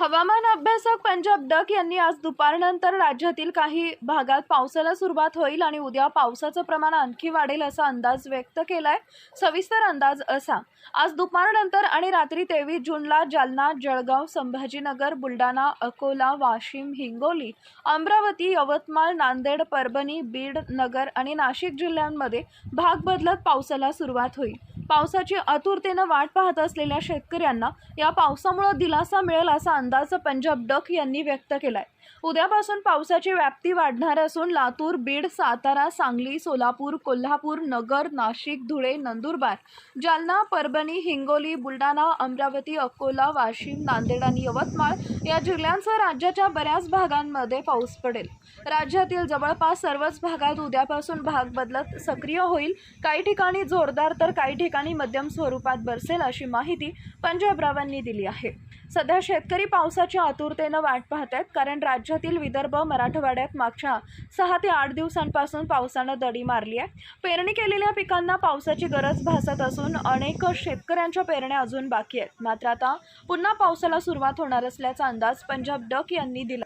हवामान अभ्यासक पंजाब डक यांनी आज दुपारनंतर राज्यातील काही भागात पावसाला सुरुवात होईल आणि उद्या पावसाचं प्रमाण आणखी वाढेल असा अंदाज व्यक्त केलाय. सविस्तर अंदाज असा. आज दुपारनंतर आणि रात्री तेवीस जूनला जालना जळगाव संभाजीनगर बुलढाणा अकोला वाशिम हिंगोली अमरावती यवतमाळ नांदेड परभणी बीड नगर आणि नाशिक जिल्ह्यांमध्ये भाग बदलत पावसाला सुरुवात होईल. पावसाची आतुरतेनं वाट पाहत असलेल्या शेतकऱ्यांना या पावसामुळे दिलासा मिळेल असा अंदाज पंजाब डक यांनी व्यक्त केलाय. उद्यापासून पावसाची व्याप्ती वाढणार असून लातूर बीड सातारा सांगली सोलापूर कोल्हापूर नगर नाशिक धुळे नंदुरबार जालना परभणी हिंगोली बुलढाणा अमरावती अकोला वाशिम नांदेड आणि यवतमाळ या जिल्ह्यांसह राज्याच्या बऱ्याच भागांमध्ये पाऊस पडेल. राज्यातील जवळपास सर्वच भागात उद्यापासून भाग बदलत सक्रिय होईल. काही ठिकाणी जोरदार तर काही ठिकाणी मध्यम स्वरूपात बरसेल अशी माहिती पंजाबरावांनी दिली आहे. सध्या शेतकरी पावसाच्या आतुरतेनं वाट पाहत आहेत कारण राज्यातील विदर्भ मराठवाड्यात मागच्या सहा ते आठ दिवसांपासून पावसानं दडी मारली आहे. पेरणी केलेल्या पिकांना पावसाची गरज भासत असून अनेक शेतकऱ्यांच्या पेरण्या अजून बाकी आहेत. मात्र आता पुन्हा पावसाला सुरुवात होणार असल्याचा अंदाज पंजाब डक यांनी दिला.